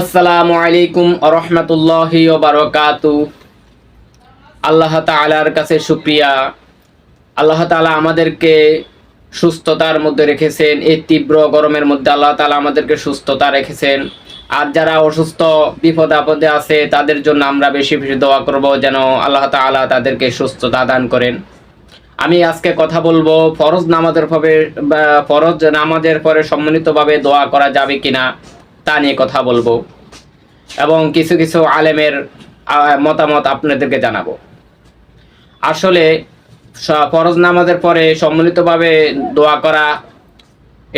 আসসালামু আলাইকুম রহমতুল্লাহি বারকাতু। আল্লাহ তালার কাছে শুক্রিয়া। আল্লাহ তালা আমাদেরকে সুস্থতার মধ্যে রেখেছেন, এই তীব্র গরমের মধ্যে আল্লাহ তালা আমাদেরকে সুস্থতা রেখেছেন। আর যারা অসুস্থ, বিপদ আপদে আছে, তাদের জন্য আমরা বেশি বেশি দোয়া করব যেন আল্লাহ তালা তাদেরকে সুস্থতা দান করেন। আমি আজকে কথা বলব, ফরজ নামাজের বা ফরজ নামাজের পরে সম্মিলিতভাবে দোয়া করা যাবে কিনা। তা নিয়ে কথা বলব এবং কিছু কিছু আলেমের মতামত আপনাদেরকে জানাব। আসলে ফরজ নামাজের পরে সম্মিলিতভাবে দোয়া করা,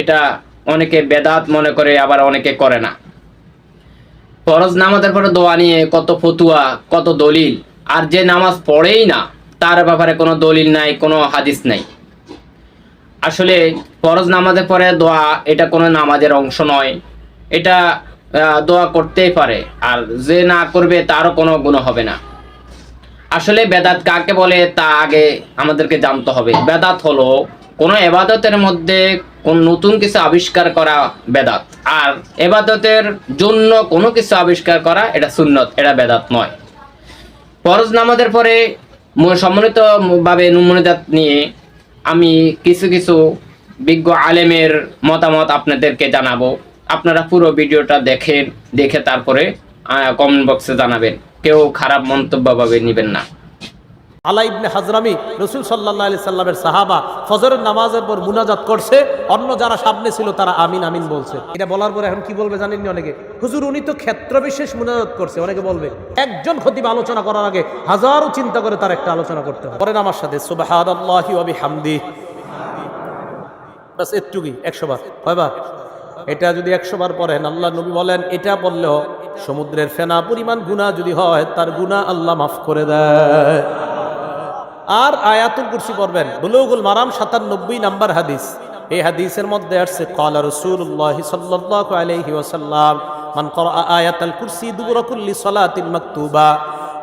এটা অনেকে বেদাত মনে করে, আবার অনেকে করে না। ফরজ নামাজের পরে দোয়া নিয়ে কত ফতুয়া, কত দলিল, আর যে নামাজ পড়েই না, তার ব্যাপারে কোনো দলিল নাই, কোনো হাদিস নাই। আসলে ফরজ নামাজের পরে দোয়া, এটা কোনো নামাজের অংশ নয়। এটা দোয়া করতেই পারে। আর যে না করবে, তারও কোনো গুণ হবে না। আসলে বেদাত কাকে বলে, তা আগে আমাদেরকে জানতে হবে। বেদাত হলো কোনো এবাদতের মধ্যে কোন নতুন কিছু আবিষ্কার করা বেদাত। আর এবাদতের জন্য কোনো কিছু আবিষ্কার করা, এটা সুন্নত, এটা বেদাত নয়। ফরজ নামাজের পরে সম্মানিতভাবে ভাবে নিয়ে আমি কিছু কিছু বিজ্ঞ আলেমের মতামত আপনাদেরকে জানাব। আপনারা পুরো ভিডিওটা দেখেন দেখে তারপরে কমেন্ট বক্সে জানাবেন। কেউ খারাপ মন্তব্য ভাবে নেবেন না। আলা হাজরামি, রসুল সাল্লাহ আলি সাল্লামের সাহাবা, ফজরের নামাজের পর মুনাজাত করছে, অন্য যারা সামনে ছিল তারা আমিন আমিন বলছে। এটা বলার পরে এখন কি বলবে জানেননি অনেকে? হুজুর, উনি তো ক্ষেত্র বিশেষ মুনাজাত করছে, অনেকে বলবে। একজন খতিব আলোচনা করার আগে হাজারো চিন্তা করে তার একটা আলোচনা করতে হবে। পরেন আমার সাথে ওয়া বিহামদি। বাস এটুকুই, একশো বার। এটা যদি একশো বার পড়েন, আল্লাহ নবী বলেন, এটা বললেও সমুদ্রের ফেনা পরিমাণ গুণা যদি হয়, তার গুণা আল্লাহ মাফ করে দেয়। আর আয়াতুল কুরসি পড়বেন, বুলুগুল মারাম সাতানব্বই নাম্বার হাদিস। এই হাদিসের মধ্যে আসছে কলা রসুল্লাহ সাল্লাল্লাহু আলাইহি ওয়াসাল্লাম, মান করা আয়াতাল কুরসি দুবুরা কুল্লি সালাতিন মাকতুবা।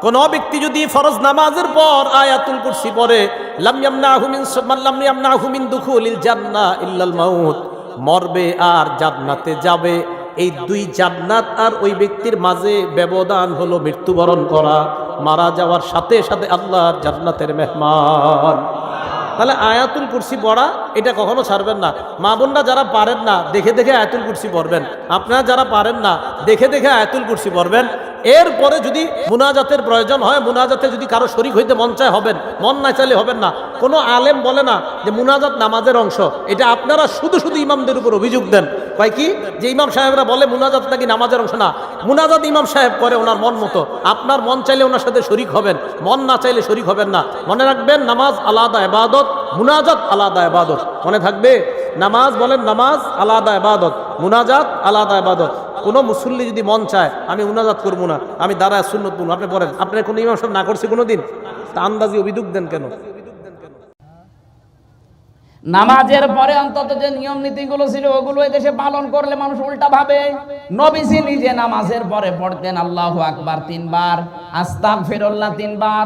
কোন ব্যক্তি যদি ফরজ নামাজের পর আয়াতুল কুরসি পড়ে, লাম ইয়ামনাহু মিন মান লাম ইয়ামনাহু মিন দুখুলিল জান্নাহ ইল্লাল মাউত। মরবে আর জান্নাতে যাবে। এই দুই জান্নাত আর ওই ব্যক্তির মাঝে ব্যবধান হলো মৃত্যুবরণ করা। মারা যাওয়ার সাথে সাথে আল্লাহর জান্নাতের মেহমান। তাহলে আয়াতুল কুরসি পড়া, এটা কখনো ছাড়বেন না। মা বোনরা যারা পারেন না, দেখে দেখে আয়াতুল কুরসি পড়বেন। আপনারা যারা পারেন না, দেখে দেখে আয়াতুল কুরসি পড়বেন। এরপরে যদি মুনাজাতের প্রয়োজন হয়, মুনাজাতে যদি কারও শরিক হইতে মন চায়, হবেন। মন না চাইলে হবেন না। কোনো আলেম বলে না যে মুনাজাত নামাজের অংশ। এটা আপনারা শুধু শুধু ইমামদের উপর অভিযোগ দেন। কয় কি? যে ইমাম সাহেবরা বলে, মুনাজাত নাকি নামাজের অংশ? না, মুনাজাত ইমাম সাহেব করে ওনার মন মতো। আপনার মন চাইলে ওনার সাথে শরিক হবেন, মন না চাইলে শরিক হবেন না। মনে রাখবেন, নামাজ আলাদা এবাদত মুনাজাত আলাদা এবাদত মনে থাকবে? নামাজ বলেন, নামাজ আলাদা এবাদত মুনাজাত আলাদা এবাদত কোনো মুসল্লি যদি মন চায়, আমি মুনাজাত করব না, আমি দাঁড়ায় সুন্নত আপনি বলেন আপনার কোনো ইমাম সাহেব না করছে কোনো দিন তা আন্দাজি অভিযোগ দেন কেন? নামাজের পরে অন্তত যে নিয়ম নীতিগুলো ছিল, ওগুলো দেশে পালন করলে মানুষ উল্টা ভাবে। নবীজি নিজে নামাজের পরে পড়তেন, আল্লাহ আকবার তিনবার আস্তাগ ফিরল্লাহ তিনবার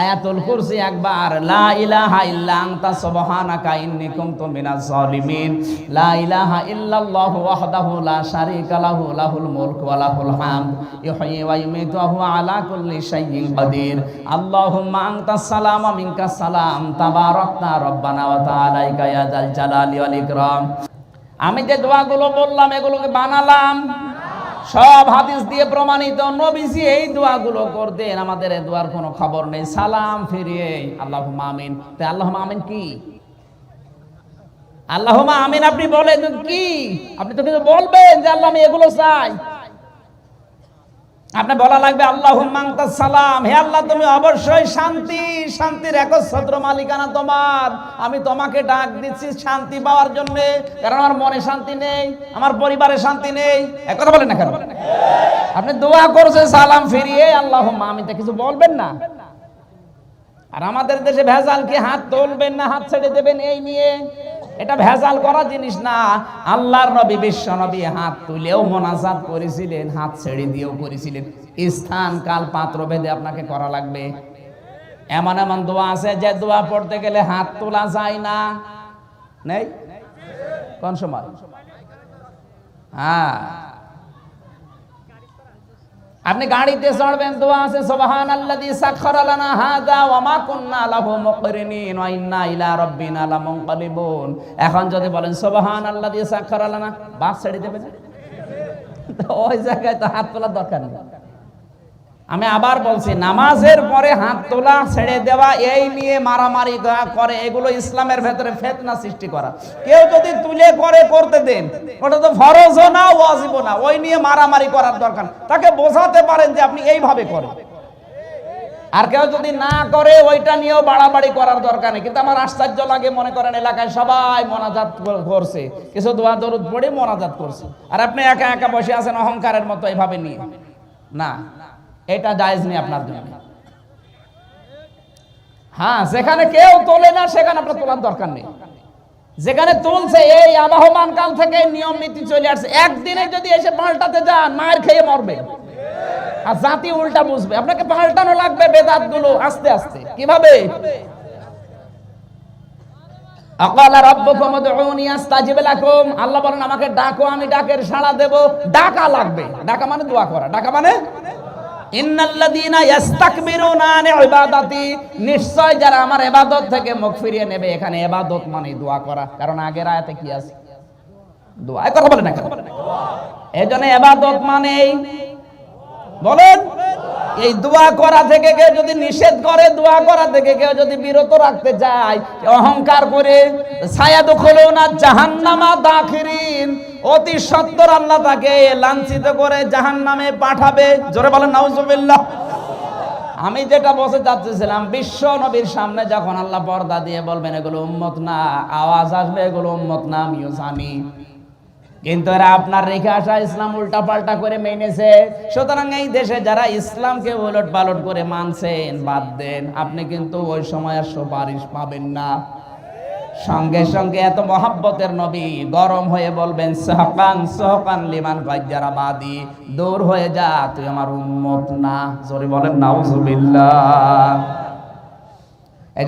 আয়াতুল কুরসি একবার, লা ইলাহা ইল্লা আনতা সুবহানাকা ইন্নী কুনতু মিনাজ জালিমিন। লা ইলাহা ইল্লাল্লাহু ওয়াহদাহু লা শারীকা লাহু, লাহুল মুলকু ওয়া লাহুল হামদ। ইহয়ি ওয়া ইউমীতু ওয়া হুয়া আলা কুল্লি শাইইন কাদির আল্লাহুম্মা আনতাস সালাম ওয়া মিনকাস সালাম তাবারাকতা রব্বানা ওয়া তাআলাইকা ইয়া যাল জালালি ওয়াল ইকরাম। আমি যে দোয়াগুলো বললাম, এগুলোকে বানালাম। সব হাদিস দিয়ে প্রমাণিত। নবীজি এই দোয়াগুলো করতেন, আমাদের এই দোয়ার কোনো খবর নেই। সালাম ফিরিয়ে আল্লাহ আমিন। আল্লাহ আমিন কি? আল্লাহ আমিন আপনি বলেন কি? আপনি তো কিছু বলবেন যে আল্লাহ আমি এগুলো চাই। আপনি বলা লাগবে আল্লাহ সালাম। হে আল্লাহ, তুমি অবশ্যই শান্তি, শান্তির একচ্ছত্র মালিকানা তোমার। আমি তোমাকে ডাক দিচ্ছি শান্তি পাওয়ার জন্য, কারণ আমার মনে শান্তি নেই, আমার পরিবারে শান্তি নেই। এক কথা বলেন না কেন? আপনি দোয়া করছে সালাম ফিরিয়ে আল্লাহ আমি তো কিছু বলবেন না। আর আমাদের দেশে ভেজাল কি, হাত তুলবেন না, হাত ছেড়ে দেবেন এই নিয়ে? এটা ভেজাল করা জিনিস না। আল্লাহর নবী, বিশ্ব নবী হাত তুলেও মোনাজাত করেছিলেন, হাত ছেড়ে দিয়েও করেছিলেন। স্থান, কাল পাত্র ভেদে আপনাকে করা লাগবে। এমন এমন দোয়া আছে যে দোয়া পড়তে গেলে হাত তোলা যায় না। নেই? কোন সময়? হ্যাঁ। আপনি গাড়িতে চড়বেন, দোয়া আছে সুবহান আল্লাযী সাখখারা লানা হাযা ওয়া মা কুন্না লাহু মুকরিনিন ওয়া ইন্না ইলা রাব্বিনা লামুনকালিবুন। এখন যদি বলেন সুবহান আল্লাযী সাখখারা লানা, বাস ছেড়ে দেবে ওই জায়গায় তো হাত তোলার দরকার নেই। আমি আবার বলছি, নামাজের পরে হাত তোলা, ছেড়ে দেওয়া, এই নিয়ে মারামারি করে, এগুলো ইসলামের ভেতরে ফেতনা সৃষ্টি করা। কেউ যদি তুলে করে করতে দেন, ওটা তো ফরজও না, ওয়াজিবও না, ওই নিয়ে মারামারি করার দরকার তাকে বোঝাতে পারেন যে আপনি এইভাবে করেন। আর কেউ যদি না করে, ওইটা নিয়েও বাড়াবাড়ি করার দরকার নেই। কিন্তু আমার আশ্চর্য লাগে, মনে করেন এলাকায় সবাই মোনাজাত করছে। কিছু দোয়া দরুদ পড়ে মোনাজাত করছে। আর আপনি একা একা বসে আছেন অহংকারের মতো এইভাবে নিয়ে। না। এটা জায়েজ নেই আপনার জন্য। হ্যাঁ যেখানে কেউ তোলে না, সেখানে আপনার তোলার দরকার নেই। যেখানে তুলছে, এই আবাহমান কাল থেকে নিয়ম নীতি চলে আসছে। একদিনে যদি এসে পাল্টাতে যান মায়ের খেয়ে মরবে। আর জাতি উল্টা বুঝবে। আপনাকে পাল্টানো লাগবে বেদাতগুলো আস্তে আস্তে। কীভাবে? আল্লাহ বলেন, আমাকে ডাকো, আমি ডাকের সাড়া দেব। ডাকা লাগবে। ডাকা মানে দোয়া করা। ডাকা মানে নিশ্চয় যারা আমার এবাদত থেকে মুখ ফিরিয়ে নেবে, এখানে এবাদত মানে দোয়া করা। কারণ আগের আয়াতে কি আছে? দোয়া। কথা বলে না কেন? এজন্য এবাদত মানে বলেন, এই দোয়া করা থেকে কেউ যদি নিষেধ করে, দোয়া করা থেকে কেউ যদি বিরত রাখতে চায় অহংকার করে। ছায়া দখলো না, জাহান্নামা দাখিরিন। অতি সত্তর আল্লাহ তাকে লাঞ্ছিত করে জাহান্নামে পাঠাবে। জোরে বলেন, নাউজুবিল্লাহ। আমি যেটা বসে যাচ্ছিলাম বিশ্ব নবীর সামনে যখন আল্লাহ পর্দা দিয়ে বলবেন, এগুলো উম্মত না, আওয়াজ আসবে, এগুলো উম্মত না আমিও জানি কিন্তু এরা আপনার রেখে আসা ইসলাম উল্টা পাল্টা করে মেনেছে। সুতরাং এই দেশে যারা ইসলামকে উলট পালট করে মানছেন, বাদ দেন। আপনি কিন্তু ওই সময় আর সুপারিশ পাবেন না। সঙ্গে সঙ্গে এত মহাব্বতের নবী গরম হয়ে বলবেন, সহকান সহকান লিমান গাজ্জারা বাদি দূর হয়ে যা, তুই আমার উম্মত না। জোরে বলেন, নাউজুবিল্লাহ।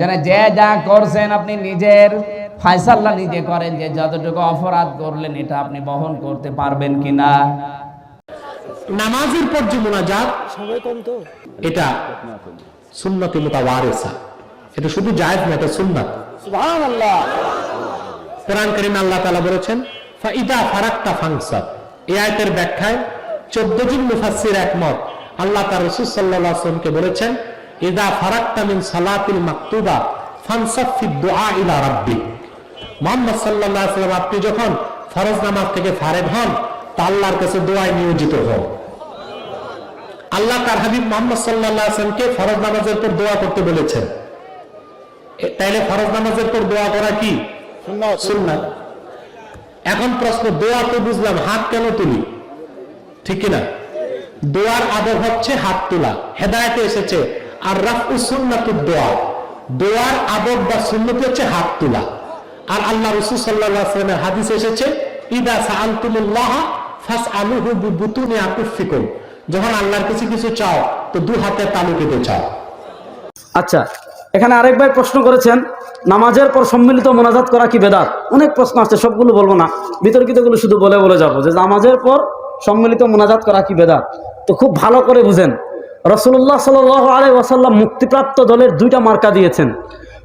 জন্য যে যা করছেন আপনি নিজের ফায়সাল্লা নিজে করেন যে যতটুকু অপরাধ করলেন এটা আপনি বহন করতে পারবেন কিনা? নামাজের পর যে মোনাজাত এটা সুন্নতি মুতাওয়ারিসা। এটা শুধু জায়েজ না এটা সুন্নাত। কোরআন করিম আল্লাহ তাআলা বলেছেন ফাইদা ফারাক্তা ফাংসাত এই আয়াতের ব্যাখ্যায় 14 জন মুফাসসির একমত। আল্লাহ তার রাসূল সাল্লাল্লাহু আলাইহি ওয়াসাল্লামকে বলেছেন ইদা ফারাক্তা মিন সালাতিল মাকতুবা ফানসাফ ফি দুআ ইলা রাব্বিক মুহাম্মদ আলাইহি আপনি যখন ফরজ নামাজ থেকে ফারেগ হন তা আল্লাহর কাছে দোয়ায় নিয়োজিত হন আল্লাহ তার হাবিব মোহাম্মদ আলাইহি ফরজ নামাজের পর দোয়া করতে বলেছেন? তাইলে ফরজ নামাজের পর দোয়া করা কি? এখন প্রশ্ন দোয়া তো বুঝলাম হাত কেন তুলি? ঠিক কিনা? দোয়ার আদর হচ্ছে হাত তোলা। হেদায়েতে এসেছে আর রাফু সুন্নাতুদ দোয়া দোয়ার আদব বা সুন্নতি হচ্ছে হাত তোলা। আর আল্লাহ রসুল আলাইহি হাদিস এসেছে, ইদা যখন আল্লাহর কাছে চাও, তো দু হাতে তালু কেটে চাও। আচ্ছা এখানে আরেক ভাই প্রশ্ন করেছেন, নামাজের পর সম্মিলিত মোনাজাত করা কি বেদাত? অনেক প্রশ্ন আসছে, সবগুলো বলব না। বিতর্কিতগুলো শুধু বলে বলে যাব যে, নামাজের পর সম্মিলিত মোনাজাত করা কি বেদাত? তো খুব ভালো করে বুঝেন। রসুল্লাহ সাল আলাই ওয়াসাল্লাম মুক্তিপ্রাপ্ত দলের দুইটা মার্কা দিয়েছেন।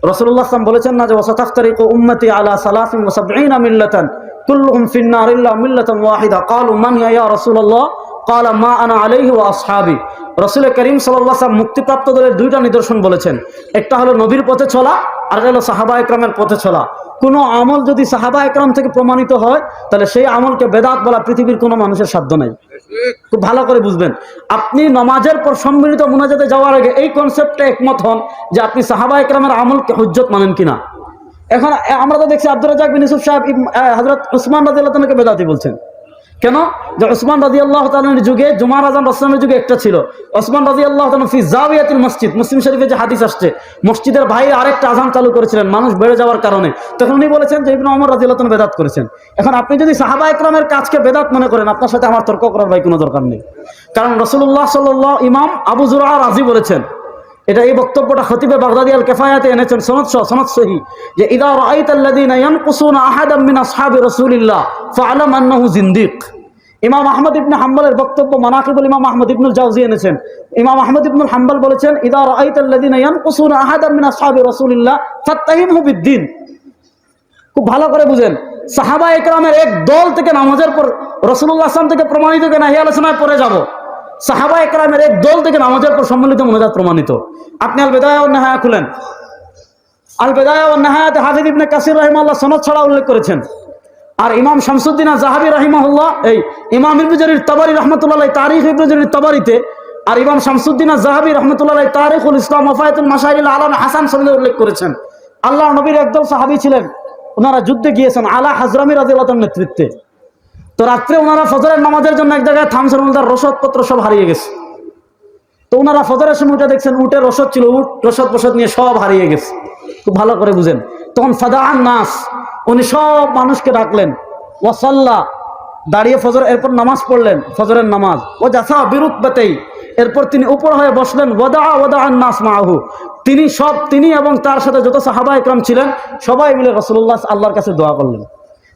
রসুল্লাহ আসলাম বলেছেন না যে ওসাতাফতারিক উম্মতি আলা সালাফিন ওসাবঈনা মিল্লাতান কুল্লুহুম ফিন্নার ইল্লা মিল্লাতান ওয়াহিদা ক্বালু মান ইয়া ইয়া রাসূলুল্লাহ ক্বালা মা আনা আলাইহি ওয়া আসহাবি রসুল করিম সাল্লাম মুক্তিপ্রাপ্ত দলের দুইটা নিদর্শন বলেছেন। একটা হলো নবীর পথে চলা, আর হলো সাহাবা একরামের পথে চলা। কোনো আমল যদি সাহাবা একরাম থেকে প্রমাণিত হয়, তাহলে সেই আমলকে বেদাত বলা পৃথিবীর কোনো মানুষের সাধ্য নাই। খুব ভালো করে বুঝবেন। আপনি নমাজের পর সম্মিলিত মোনাজাতে যাওয়ার আগে এই কনসেপ্টে একমত হন যে আপনি সাহাবা একরামের আমলকে হুজ্জত মানেন কিনা। এখন আমরা তো দেখছি আব্দুল রাজাক বিন ইউসুফ সাহেব হজরত উসমান রাজিয়াল্লাহকে বেদাতি বলছেন। কেন? যে ওসমান রাজি আল্লাহ তালের যুগে, জুমার আজান রসলামের যুগে একটা ছিল। ওসমান রাজি আল্লাহ ফি জাবিয়াতিল মসজিদ, মুসলিম শরীফে যে হাদিস আসছে, মসজিদের বাইরে আরেকটা আজান চালু করেছিলেন মানুষ বেড়ে যাওয়ার কারণে। তখন উনি বলেছেন যে ইবনে ওমর রাজি আল্লাহ বেদাত করেছেন। এখন আপনি যদি সাহাবা একরামের কাজকে বেদাত মনে করেন, আপনার সাথে আমার তর্ক করার ভাই কোনো দরকার নেই। কারণ রসুল্লাহ সাল্লাহ ইমাম আবু জুরা রাজি বলেছেন এটা এই বক্তব্যটা খতিবে বাগদাদি আল কেফায়াতে এনেছেন, সনদ সহ, সনদ সহি, যে ইদা রাআইতা আল্লাযীনা ইয়ানকুসুনা আহাদাম মিন আসহাবি রাসূলিল্লাহ ফাআলাম আন্নাহু জিন্দিক। ইমাম আহমদ ইবনে হাম্বলের বক্তব্য মানাকিবুল ইমাম আহমদ ইবনুল জাউজি এনেছেন। ইমাম আহমদ ইবনুল হাম্বল বলেছেন, ইদা রাআইতাল্লাযিনা ইয়ানকুসুনা আহাদাম মিন আসহাবি রাসূলিল্লাহ ফাত্তাহিমহু বিদ্দিন। খুব ভালো করে বুঝেন সাহাবা একরামের এক দল থেকে নামাজের পর রসুল্লাহ আসলাম থেকে প্রমাণিত কেনা, এই আলোচনায় পরে যাব। সাহাবা একরামের এক দল থেকে নামাজের পর সম্মিলিত মনোজাত প্রমাণিত। আপনি আল ও নেহায়া খুলেন। আল বেদায় নেহায়াতে হাফিদ ইবনে কাসির রহিমাল্লাহ সনদ ছাড়া উল্লেখ করেছেন। আর ইমাম শামসুদ্দিন জাহাবি রাহিমাহুল্লাহ, এই ইমাম ইবনুজরির তাবারি রহমতুল্লাহ তারিখ ইবনুজরির তাবারিতে, আর ইমাম শামসুদ্দিন জাহাবি রহমতুল্লাহ তারিখুল ইসলাম ওফায়তুল মাসাইল আলম হাসান সমিদ উল্লেখ করেছেন। আল্লাহ নবীর একদল সাহাবি ছিলেন। ওনারা যুদ্ধে গিয়েছেন আলা হাজরামি রাজিউল্লাহর নেতৃত্বে। তো রাত্রে ওনারা ফজরের নামাজের জন্য এক জায়গায় থামছেন ওনাদের রসদপত্র সব হারিয়ে গেছে। তো ওনারা ফজরের সময় উঠে দেখছেন উটের রসদ ছিল, উট, রসদ প্রসদ নিয়ে সব হারিয়ে গেছে। খুব ভালো করে বুঝেন। তখন ফাদাহান নাস, উনি সব মানুষকে ডাকলেন। ওয়াসাল্লাহ দাঁড়িয়ে ফজর, এরপর নামাজ পড়লেন, ফজরের নামাজ। ও যাসা বিরুৎ বেতেই এরপর তিনি উপর হয়ে বসলেন ওদা ওদা নাস মাহু। তিনি সব, তিনি এবং তার সাথে যত সাহাবা একরাম ছিলেন, সবাই মিলে রসুল্লাহ আল্লাহর কাছে দোয়া করলেন।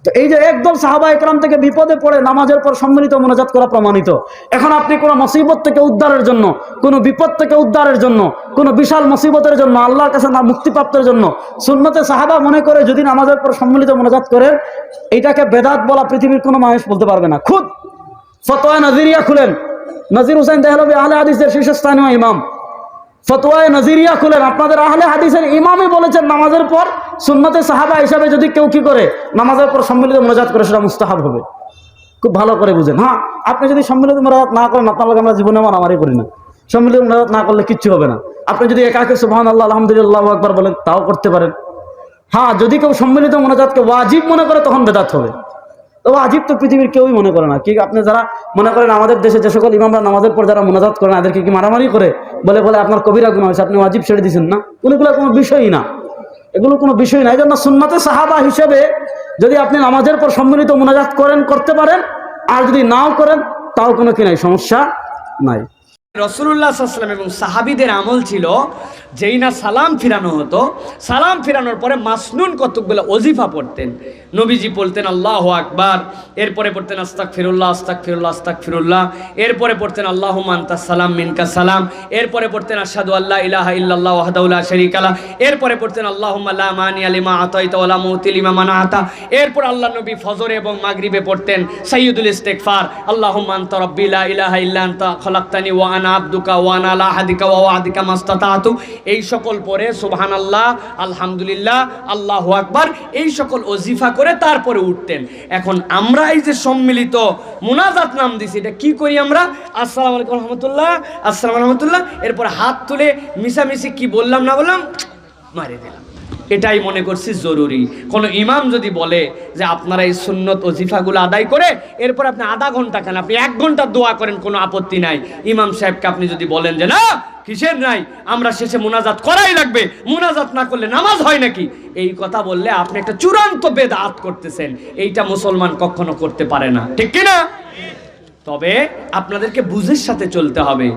তো এই যে একদল সাহাবা একরাম থেকে বিপদে পড়ে নামাজের পর সম্মিলিত মোনাজাত করা প্রমাণিত। এখন আপনি কোনো মুসিবত থেকে উদ্ধারের জন্য, কোনো বিপদ থেকে উদ্ধারের জন্য, কোনো বিশাল মুসিবতের জন্য, আল্লাহর কাছে না মুক্তিপ্রাপ্তের জন্য সুন্নতে সাহাবা মনে করে যদি নামাজের পর সম্মিলিত মোনাজাত করেন এইটাকে বেদাত বলা পৃথিবীর কোনো মানুষ বলতে পারবে না। খুদ! ফতোয়া নাজিরিয়া খুলেন। নাজির হুসাইন দেহলবি আহলে হাদিসের শীর্ষস্থানীয় ইমাম। ফতোয়ায় নজিরিয়া খুলেন। আপনাদের আহলে হাদিসের ইমামই বলেছেন, নামাজের পর সুন্নতে সাহাবা হিসাবে যদি কেউ কি করে, নামাজের পর সম্মিলিত মোনাজাত করে, সেটা মুস্তাহাব হবে। খুব ভালো করে বুঝেন। হ্যাঁ আপনি যদি সম্মিলিত মোনাজাত না করেন, আপনার আমরা জীবনে মারামারি করি না। সম্মিলিত মোনাজাত না করলে কিচ্ছু হবে না। আপনি যদি একাকে সুবহান আল্লাহ আলহামদুলিল্লাহ একবার বলেন, তাও করতে পারেন। হ্যাঁ যদি কেউ সম্মিলিত মোনাজাতকে ওয়াজিব মনে করে, তখন বেদাত হবে। তো ওয়াজিব তো পৃথিবীর কেউই মনে করে না। কি আপনি যারা মনে করেন আমাদের দেশে যে সকল ইমামরা নামাজের পর যারা মোনাজাত করেন এদেরকে কি মারামারি করে? বলে বলে আপনার কবিরা গুণ হয়েছে, আপনি ওয়াজিব ছেড়ে দিয়েছেন না? এগুলো কোনো বিষয়ই না। এগুলো কোনো বিষয় না। এই জন্য সুন্নাতে সাহাবা হিসেবে যদি আপনি নামাজের পর সম্মিলিত মোনাজাত করেন, করতে পারেন, আর যদি নাও করেন, তাও কোনো কি নাই, সমস্যা নাই। রসুল্লাহ সাল্লাম এবং সাহাবিদের আমল ছিল যেই না সালাম ফিরানো হতো, সালাম ফিরানোর পরে মাসনুন কতকগুলো অজিফা পড়তেন। নবীজি বলতেন, আল্লাহ আকবার। এরপরে পড়তেন আস্তাক ফিরুল্লাহ আস্তাক ফিরুল্লাহ আস্তাক ফিরুল্লাহ এরপরে পড়তেন আল্লাহ মান্তা সালাম, মিনকা সালাম। এরপরে পড়তেন আসাদু আল্লাহ ইলাহা ইল্লাল্লাহ ওয়াহদাউল্লাহ শরীক আলা এরপরে পড়তেন আল্লাহ লা মানি আলিমা আতাইতা ওয়ালা মানা আতা এরপর আল্লাহ নবী ফজরে এবং মাগরিবে পড়তেন, সাইয়্যিদুল ইস্তেগফার। আল্লাহুম্মা আনতা রাব্বি লা ইলাহা ইল্লা আনতা খালাকতানি ওয়া আনা আবদুকা ওয়া আনা আলা আহাদিকা ওয়া ওয়াদিকা মাস্তাতাতু। এই সকল পরে সুবহানাল্লাহ, আলহামদুলিল্লাহ, আল্লাহু আকবার। এই সকল ওজিফা করে তারপরে উঠতেন। এখন আমরা এই যে সম্মিলিত মুনাজাত নাম দিছি, এটা কি করি আমরা? আসসালাম আলাইকুম রহমতুল্লাহ, আসসালামু রহমতুল্লাহ। এরপর হাত তুলে মিশামিশি কি বললাম না বললাম? মারে দিলাম। এটাই মনে করছি জরুরি। কোনো ইমাম যদি বলে যে আপনারা এই সুন্নত ওজিফাগুলো আদায় করে, এরপর আপনি আধা ঘণ্টা কেন আপনি এক ঘণ্টা দোয়া করেন, কোনো আপত্তি নাই। ইমাম সাহেবকে আপনি যদি বলেন যে, না, কিসের নাই? আমরা শেষে মোনাজাত করাই লাগবে। মোনাজাত না করলে নামাজ হয় নাকি? এই কথা বললে আপনি একটা চূড়ান্ত বেদাত করতেছেন। এইটা মুসলমান কখনো করতে পারে না। ঠিক কিনা? তবে আপনাদেরকে বুঝের সাথে চলতে হবে।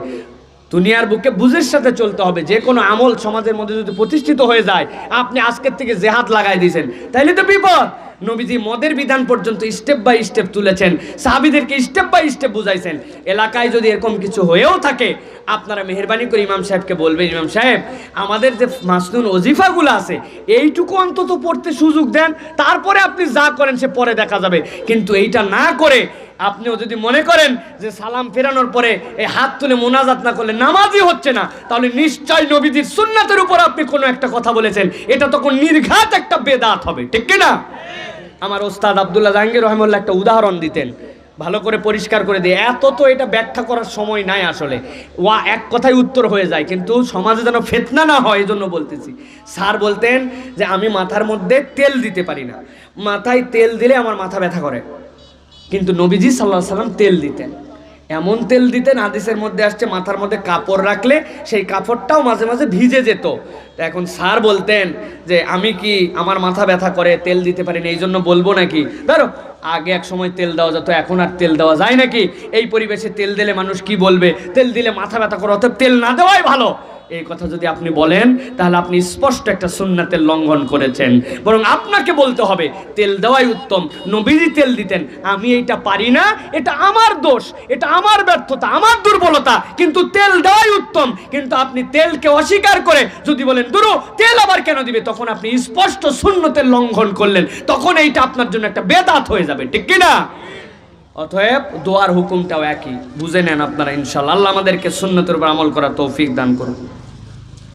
দুনিয়ার বুকে বুঝের সাথে চলতে হবে। যে কোনো আমল সমাজের মধ্যে যদি প্রতিষ্ঠিত হয়ে যায়, আপনি আজকের থেকে জেহাদ লাগাই দিয়েছেন। তাইলে তো বিপদ। নবীজি মদের বিধান পর্যন্ত স্টেপ বাই স্টেপ তুলেছেন। সাহাবিদেরকে স্টেপ বাই স্টেপ বুঝাইছেন। এলাকায় যদি এরকম কিছু হয়েও থাকে, আপনারা মেহরবানি করে ইমাম সাহেবকে বলবেন, ইমাম সাহেব, আমাদের যে মাসনুন ওজিফাগুলো আছে, এইটুকু অন্তত পড়তে সুযোগ দেন। তারপরে আপনি যা করেন সে পরে দেখা যাবে। কিন্তু এইটা না করে আপনিও যদি মনে করেন যে সালাম ফেরানোর পরে এই হাত তুলে মোনাজাত না করলে নামাজই হচ্ছে না, তাহলে নিশ্চয় নবীজির সুন্নাতের উপর আপনি কোনো একটা কথা বলেছেন। এটা তখন নির্ঘাত একটা বেদাত হবে, ঠিক কি না আমার ওস্তাদ আব্দুল্লাহ জাহাঙ্গীর রহমুল্লাহ একটা উদাহরণ দিতেন। ভালো করে পরিষ্কার করে দিয়ে, এত তো এটা ব্যাখ্যা করার সময় নাই আসলে। ওয়া, এক কথায় উত্তর হয়ে যায়, কিন্তু সমাজে যেন ফেতনা না হয় এই জন্য বলতেছি। স্যার বলতেন যে, আমি মাথার মধ্যে তেল দিতে পারি না। মাথায় তেল দিলে আমার মাথা ব্যথা করে। কিন্তু নবীজি সাল্লাহ সাল্লাম তেল দিতেন। এমন তেল দিতেন, হাদিসের মধ্যে আসছে, মাথার মধ্যে কাপড় রাখলে সেই কাপড়টাও মাঝে মাঝে ভিজে যেত। এখন স্যার বলতেন যে, আমি কি আমার মাথা ব্যথা করে তেল দিতে পারি না এই জন্য বলব নাকি? ধরো, আগে এক সময় তেল দেওয়া যেত, এখন আর তেল দেওয়া যায় নাকি? এই পরিবেশে তেল দিলে মানুষ কি বলবে? তেল দিলে মাথা ব্যথা করে, অতএব তেল না দেওয়াই ভালো। এই কথা যদি আপনি বলেন, তাহলে আপনি স্পষ্ট একটা সুন্নাতের লঙ্ঘন করেছেন। বরং আপনাকে বলতে হবে, তেল দেওয়াই উত্তম, নবীজি তেল দিতেন, আমি এইটা পারি না, এটা আমার দোষ, এটা আমার ব্যর্থতা, আমার দুর্বলতা, কিন্তু তেল দেওয়াই উত্তম। কিন্তু আপনি তেলকে অস্বীকার করে যদি বলেন, দুরু, তেল আবার কেন দিবে? তখন আপনি স্পষ্ট শূন্যতের লঙ্ঘন করলেন, তখন এইটা আপনার জন্য একটা বেদাত হয়ে যাবে, ঠিক কি না অতএব দোয়ার হুকুমটাও একই, বুঝে নেন আপনারা ইনশাল্লাহ আল্লাহ আমাদেরকে সুন্নতের উপর আমল করা তৌফিক দান করুন।